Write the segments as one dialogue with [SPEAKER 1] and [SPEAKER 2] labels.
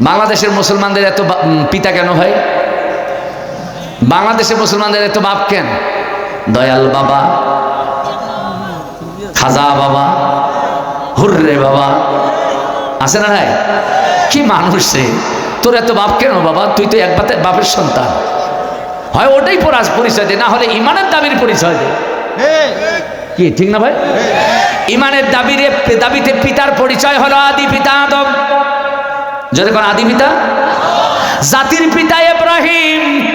[SPEAKER 1] বাংলাদেশের মুসলমানদের এত পিতা কেন ভাই? বাংলাদেশের মুসলমানদের এত বাপ কেন? দয়াল বাবা, খাজা বাবা, হুররে বাবা, আছে না ভাই কি মানুষ রে তোর এত বাপ কেন বাবা? তুই তো এক বাতে- বাপের সন্তান। হয় ওটাই পরাজ পরিচয় দে, না হলে ইমানের দাবির পরিচয় দে। কি, ঠিক না ভাই? ইমানের দাবির দাবিতে পিতার পরিচয় হলো আদি পিতা আদম। যদি কোন আদি পিতা? জাতির পিতা ইব্রাহিম।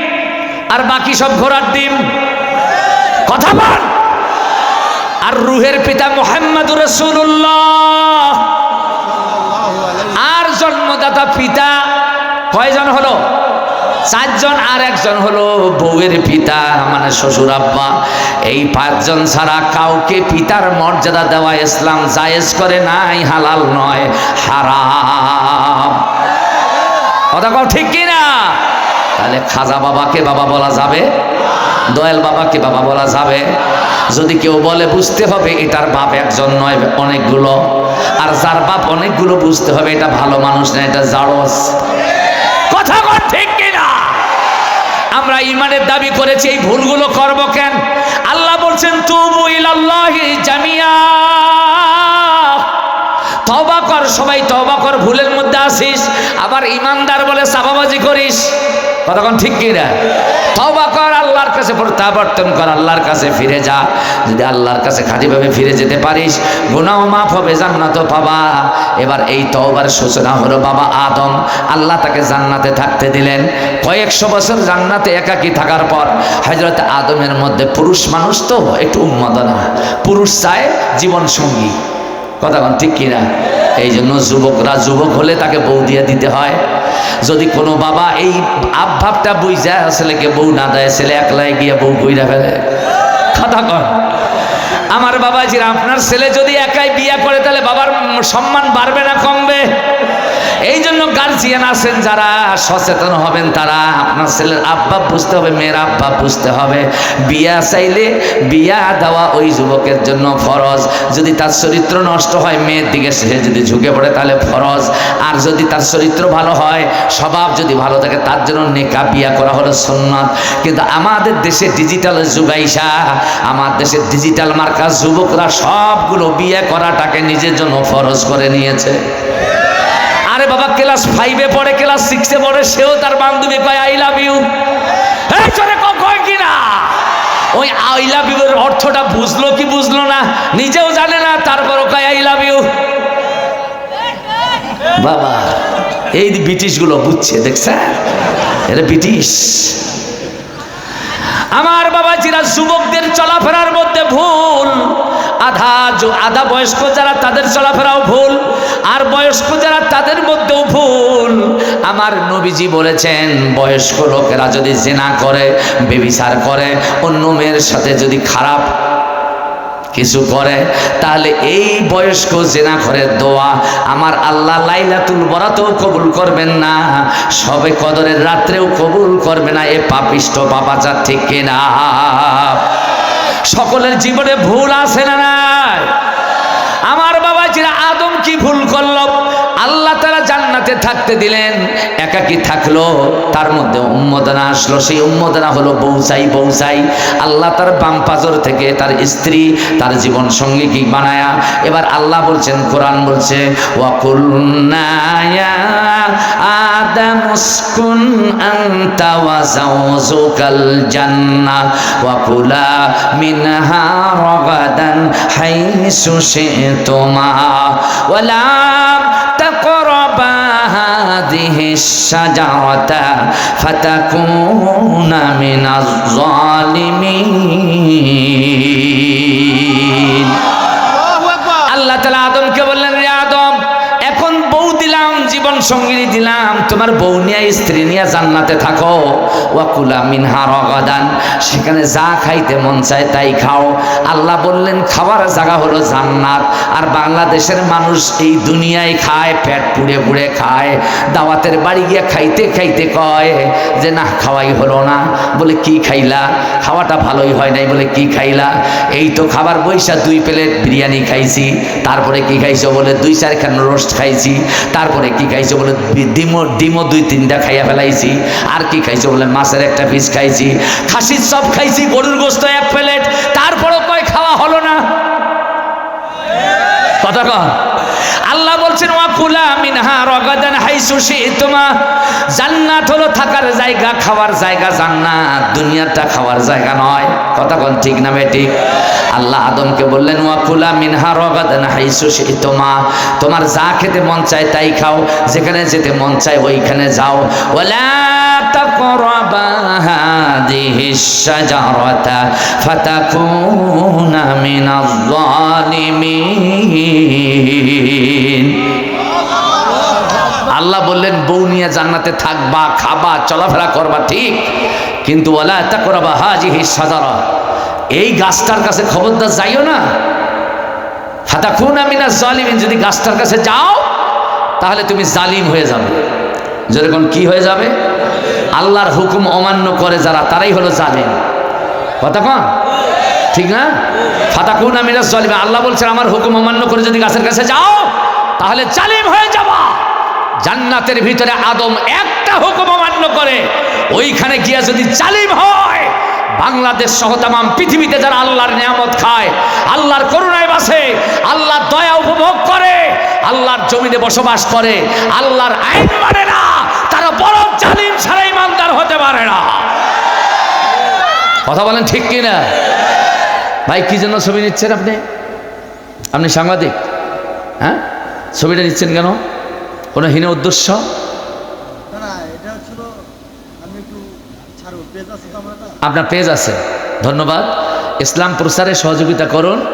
[SPEAKER 1] আর বাকি সব ঘোড়ার ডিম। কথা বল। আর রুহের পিতা মোহাম্মদ রসুল্লাহ আর জন্মদাতা পিতা কয়জন হলো? চারজন আর একজন হলো বউয়ের পিতা মানে শ্বশুর আব্বা। এই পাঁচজন ছাড়া কাউকে পিতার মর্যাদা দেওয়া ইসলাম জায়েজ করে নাই, হালাল নয়, হারাম। কথা কও ঠিক কি না তাহলে খাজা বাবাকে বাবা বলা যাবে, দয়াল বাবাকে বাবা বলা যাবে। যদি কেউ বলে বুঝতে হবে এটার বাপ একজন নয়, অনেকগুলো। আর যার বাপ অনেকগুলো বুঝতে হবে, এটা ভালো মানুষ না, এটা জাড়স কথা ঠিক কিনা? আমরা ইমানের দাবি করেছি, এই ভুলগুলো করব কেন? আল্লাহ বলছেন, তুবু ইলাল্লাহি জামিয়া তবা কর, সবাই তবা কর, ভুলের মধ্যে আসিস। আবার ইমানদার বলে সাবাবাজি করিস। কতক্ষণ ঠিক কি না তবা কর, আল্লাহর কাছে প্রত্যাবর্তন কর, আল্লাহর কাছে ফিরে যা। যদি আল্লাহর কাছে খাঁটিভাবে ফিরে যেতে পারিস গুনাও মাফ হবে জান্নাতও পাবা। এবার এই তওবার সূচনা হলো বাবা আদম। আল্লাহ তাকে জান্নাতে থাকতে দিলেন। কয়েকশো বছর জান্নাতে একাকী থাকার পর হজরত আদমের মধ্যে পুরুষ মানুষ তো, একটু উন্মাদনা। পুরুষ চায় জীবন সঙ্গী কথা বল ঠিক কিনা? এই জন্য যুবকরা যুবক হলে তাকে বউ দিয়ে দিতে হয়। যদি কোনো বাবা এই আবভাবটা বুঝ যায় ছেলেকে বউ না দেয়, ছেলে একলাই গিয়ে বউ বইরা ফেলে? কথা কর আমার বাবাজির, আপনার ছেলে যদি একাই বিয়ে করে, তাহলে বাবার সম্মান বাড়বে না, কমবে? এই জন্য গার্জিয়ান আছেন যারা, সচেতন হবেন তারা। আপনার ছেলের আব্বা বুঝতে হবে, মেয়ের আব্বা বুঝতে হবে। বিয়া চাইলে বিয়া দেওয়া ওই যুবকের জন্য ফরজ। যদি তার চরিত্র নষ্ট হয়, মেয়ের দিকে সে যদি ঝুঁকে পড়ে, তাহলে ফরজ। আর যদি তার চরিত্র ভালো হয়, স্বভাব যদি ভালো থাকে, তার জন্য নেকা বিয়া করা হলো সুন্নাত। কিন্তু আমাদের দেশে ডিজিটাল যুগাইসা আমার দেশের ডিজিটাল মার্কাজ যুবকরা সবগুলো বিয়ে করাটাকে নিজের জন্য ফরজ করে নিয়েছে। আরে বাবা, ক্লাস ফাইভে পড়ে, ক্লাস সিক্সে পড়ে, সেও তার বান্ধবী কয় আই লাভ ইউ কয় কি ওই আই লাভ ইউ এর অর্থটা বুঝলো কি বুঝলো না? নিজেও জানে না, তারপরও কয় আই লাভ ইউ বাবা, এই ব্রিটিশগুলো বুঝছে দেখছে এটা ব্রিটিশ। আমার বাবাজিরা যুবকদের চলাফেরার মধ্যে ভুল। আধা আধা বয়স্ক যারা, তাদের চলাফেরাও ভুল। আর বয়স্ক যারা, তাদের মধ্যেও ভুল। আমার নবীজি বলেছেন, বয়স্ক লোকেরা যদি জেনা করে, বেবিচার করে, অন্য মেয়ের সাথে যদি খারাপ কিছু করে, তাহলে এই বয়স্ক জেনা করে দোয়া আমার আল্লাহ লাইলাতুল বরাতেও কবুল করবেন না, সবে কদরের রাত্রেও কবুল করবে না, এ পাপিষ্ট পাপাচার ঠিক কিনা। সকলের জীবনে ভুল আছে না আমার বাবা যে আদম কি ভুল করল? থাকতে থাকতে দিলেন, একাকি থাকল, তার মধ্যে উম্মদনা আসলো। সেই উম্মদনা হলো বৌসাই বৌসাই আল্লাহ তার বাম পাজর থেকে তার স্ত্রী, তার জীবন সঙ্গী কি বানায়া, এবার আল্লাহ বলছেন, কোরআন বলছে তোমা ওয়া লা هذه الشجرة فتكون من الظالمين. সঙ্গিনী দিলাম, তোমার বউ নিয়ে, স্ত্রী নিয়ে জান্নাতে থাকো। ওয়াকুলা মিনহা রগাদান, সেখানে যা খাইতে মন চায় তাই খাও। আল্লাহ বললেন, খাবার জায়গা হলো জান্নাত। আর বাংলাদেশের মানুষ এই দুনিয়ায় খায়, পেট পুড়ে পুড়ে খায়। দাওয়াতের বাড়ি গিয়ে খাইতে খাইতে কয় যে, না, খাওয়াই হলো না। বলে, কি খাইলা? খাওয়াটা ভালোই হয় নাই। বলে, কি খাইলা? এই তো খাবার বৈশা, দুই প্লেট বিরিয়ানি খাইছি। তারপরে কি খাইছো? বলে, দুই চারখান রোস্ট খাইছি। তারপরে কি খাইছো? খাইছো বলে ডিমও ডিমও দুই তিনটা খাইয়া ফেলাইছি। আর কি খাইছো বলে মাছের একটা পিস খাইছি। খাসির সব খাইছি, গরুর গোস্ত এক প্লেট। তারপরও কয় খাওয়া হলো না? কথা কন আল্লাহ বলছেন, ওয়া কুলা মিনহা রগাদান হাইসু শিতুমা। জান্নাত হলো থাকার জায়গা, খাওয়ার জায়গা জান্নাত। দুনিয়াটা খাওয়ার জায়গা নয়। কথা কন ঠিক না বেঠিক আল্লাহ আদমকে বললেন, ওয়া কুলা মিনহা রগাদান হাইসু শিতুমা। তোমার যা খেতে মন চায় তাই খাও, যেখানে যেতে মন চায় ওইখানে যাও। ওয়ালা তাকরাবা হাদিহি শাজারাতা ফাতাকুনা মিনাজ জালিমিন আল্লাহ বললেন, বউ নিয়ে জান্নাতে থাকবা, খাবা, চলাফেরা করবা, ঠিক। কিন্তু ওলা এটা করাবা সাজারা এই গাছটার কাছে খবরদার যাইও না। ফাতা খুন আমিনা জালিমিন, যদি গাছটার কাছে যাও, তাহলে তুমি জালিম হয়ে যাবে। যেরকম কি হয়ে যাবে? আল্লাহর হুকুম অমান্য করে যারা, তারাই হলো জালিম। কথা কন ঠিক না? ফাতাকুন আমিরা জালিম আল্লাহ বলছে, আমার হুকুম অমান্য করে যদি গাছের কাছে যাও, তাহলে জালিম হয়ে যাবা। জান্নাতের ভিতরে আদম একটা হুকুম অমান্য করে, ওইখানে গিয়া যদি জালিম হয় বাংলাদেশ সহ তামাম পৃথিবীতে যারা আল্লাহর নিয়ামত খায়, আল্লাহর করুণায় বাসে, আল্লাহর দয়া উপভোগ করে, আল্লাহর জমিনে বসবাস করে, আল্লাহর আইন মানে না, তারা বড় জালিম ছাড়া ইমানদার হতে পারে না। কথা বলেন ঠিক কিনা? ভাই, কি জন্য ছবি নিচ্ছেন আপনি? আপনি সাংবাদিক হ্যাঁ? ছবিটা নিচ্ছেন কেন? কোনো হীন উদ্দেশ্য?
[SPEAKER 2] না এটা হচ্ছিল, আমি একটু ছাড়ব পেজ আমার?
[SPEAKER 1] আপনার পেজ আছে। ধন্যবাদ। ইসলাম প্রসারে সহযোগিতা করুন।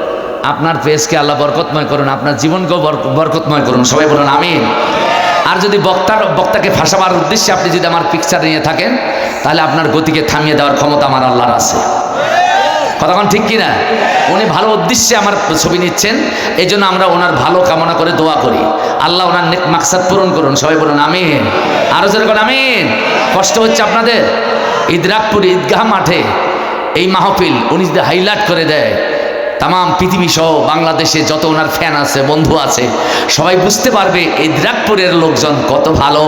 [SPEAKER 1] আপনার পেজকে আল্লাহ বরকতময় করুন। আপনার জীবনকেও বর- বরকতময় করুন। সবাই বলুন আমি আর যদি বক্তার বক্তাকে ফাঁসাবার উদ্দেশ্যে আপনি যদি আমার পিকচার নিয়ে থাকেন, তাহলে আপনার গতিকে থামিয়ে দেওয়ার ক্ষমতা আমার আল্লাহর আছে। কতক্ষণ ঠিক কিনা? উনি ভালো উদ্দেশ্যে আমার ছবি নিচ্ছেন এই জন্য আমরা ওনার ভালো কামনা করে দোয়া করি। আল্লাহ ওনার নেক মাকসাদ পূরণ করুন, সবাই বলুন আমিন। আরও যেরকম আমিন। কষ্ট হচ্ছে আপনাদের? ঈদরাকপুর ঈদগাহ মাঠে এই মাহফিল উনি যদি হাইলাইট করে দেয় তাম পৃথিবী সহ বাংলাদেশে যত ওনার ফ্যান আছে, বন্ধু আছে, সবাই বুঝতে পারবে এই দ্রাকপুরের লোকজন কত ভালো।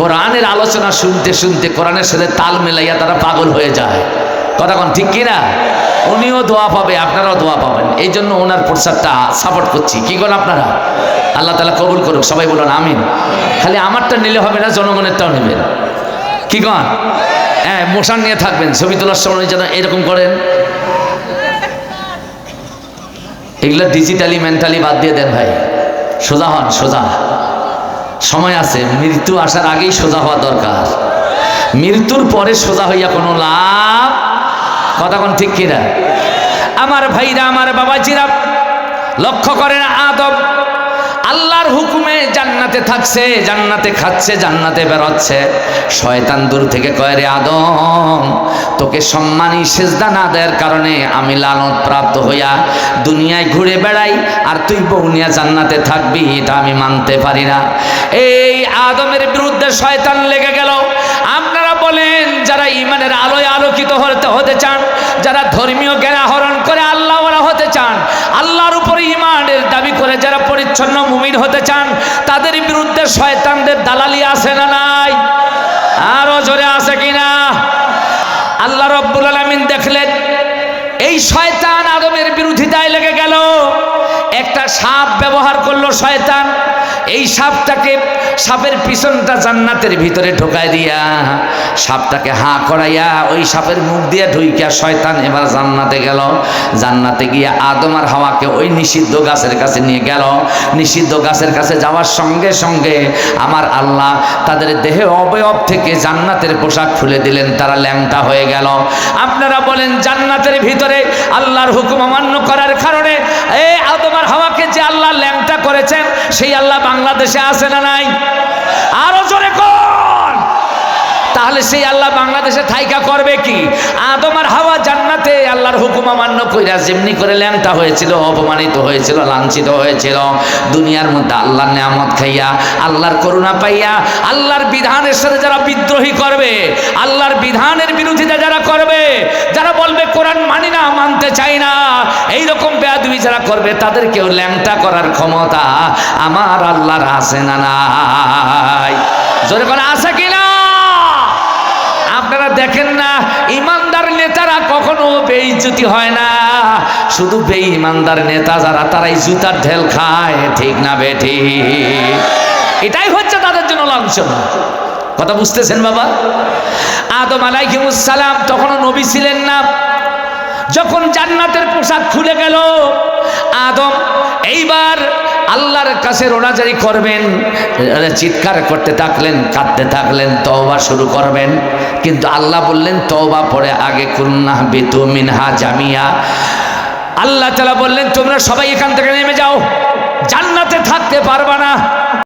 [SPEAKER 1] কোরআনের আলোচনা শুনতে শুনতে কোরআনের সাথে তাল মেলাইয়া তারা পাগল হয়ে যায়। কথা ঠিক কিনা? উনিও দোয়া পাবে, আপনারাও দোয়া পাবেন। এই জন্য ওনার প্রসাদটা সাপোর্ট করছি। কি করেন আপনারা? আল্লাহ তালা কবুল করুক, সবাই বলুন, আমিন। খালি আমারটা নিলে হবে না, জনগণেরটাও নেবেন। কি কন? হ্যাঁ মশান নিয়ে থাকবেন, ছবি তোলার সময় যেন এরকম করেন। এগুলো ডিজিটালি মেন্টালি বাদ দিয়ে দেন ভাই। সোজা হন, সোজা। সময় আছে, মৃত্যু আসার আগেই সোজা হওয়া দরকার। মৃত্যুর পরে সোজা হইয়া কোনো লাভ কথা কোন ঠিক কিনা? আমার ভাইরা, আমার বাবাজিরা, লক্ষ্য করেন আদব আল্লাহর হুকুমে জান্নাতে থাকছে, জান্নাতে খাচ্ছে, জান্নাতে বেরোচ্ছে। শয়তান দূর থেকে কয় রে আদম, তোকে সম্মানী সেজদা না দেওয়ার কারণে আমি লালত প্রাপ্ত হইয়া দুনিয়ায় ঘুরে বেড়াই, আর তুই বউনিয়া জান্নাতে থাকবি, এটা আমি মানতে পারি না। এই আদমের বিরুদ্ধে শয়তান লেগে গেল। যারা ইমানের আলোয় আলোকিত হতে হতে চান, যারা ধর্মীয় জ্ঞান আহরণ করে আল্লাহ হতে চান, আল্লাহর উপরে ইমানের দাবি করে যারা পরিচ্ছন্ন মুমিন হতে চান, তাদের বিরুদ্ধে শয়তানদের দালালি আছে না নাই? আরও জোরে আছে কিনা? আল্লাহ রব্বুল আলমিন দেখলেন, এই শয়তান আদমের বিরোধিতায় লেগে গেল। একটা সাপ ব্যবহার করল শয়তান এই সাপটাকে, সাপের পিছনটা জান্নাতের ভিতরে ঢোকায় দিয়া, সাপটাকে হাঁ করাইয়া ওই সাপের মুখ দিয়ে ঢুইকা শয়তান এবার জান্নাতে গেল। জান্নাতে গিয়ে আদম আর হাওয়াকে ওই নিষিদ্ধ গাছের কাছে নিয়ে গেল। নিষিদ্ধ গাছের কাছে যাওয়ার সঙ্গে সঙ্গে আমার আল্লাহ তাদের দেহে অবয়ব থেকে জান্নাতের পোশাক খুলে দিলেন, তারা ল্যাংটা হয়ে গেল। আপনারা বলেন, জান্নাতের ভিতরে আল্লাহর হুকুম অমান্য করার কারণে করেছেন সেই আল্লাহ বাংলাদেশে আছে না নাই? আরও জোরে কোন তাহলে সেই আল্লাহ বাংলাদেশে থাইকা করবে কি? আদম আর হাওয়া জান্নাতে আল্লাহর হুকুম অমান্য কইরা যেমনি করে ল্যাংটা হয়েছিল, অপমানিত হয়েছিল, লাঞ্ছিত হয়েছিল। দুনিয়ার মধ্যে আল্লাহর নিয়ামত খাইয়া, আল্লাহর করুণা পাইয়া, আল্লাহর বিধানের সাথে যারা বিদ্রোহী করবে, আল্লাহর বিধানের বিরোধিতা যারা করবে, যারা বলবে কোরআন মানি না, মানতে চাই না, এইরকম বেয়াদবি যারা করবে, তাদেরকেও ল্যাংটা করার ক্ষমতা আমার আল্লাহর আছে না নাই? জোরে করে আছে কিনা? দেখেন না, ইমানদার নেতারা কখনো বেইজ্জতি হয় না। শুধু বেঈমানদার নেতা যারা, তারাই জুতার ঢেল খায়, ঠিক না বেঠি এটাই হচ্ছে তাদের জন্য লাঞ্ছনা। কথা বুঝতেছেন বাবা? আদম আলাইহিমুসালাম তখনও নবী ছিলেন না। যখন জান্নাতের পোশাক খুলে গেল, আদম এইবার আল্লাহর কাছে রোনাজারি করবেন চিৎকার করতে থাকলেন, কাঁদতে থাকলেন, তওবা শুরু করবেন। কিন্তু আল্লাহ বললেন, তওবা পরে আগে কুন্না বেতু মিনহা জামিয়া। আল্লাহ তালা বললেন, তোমরা সবাই এখান থেকে নেমে যাও। জান্নাতে থাকতে পারবা না।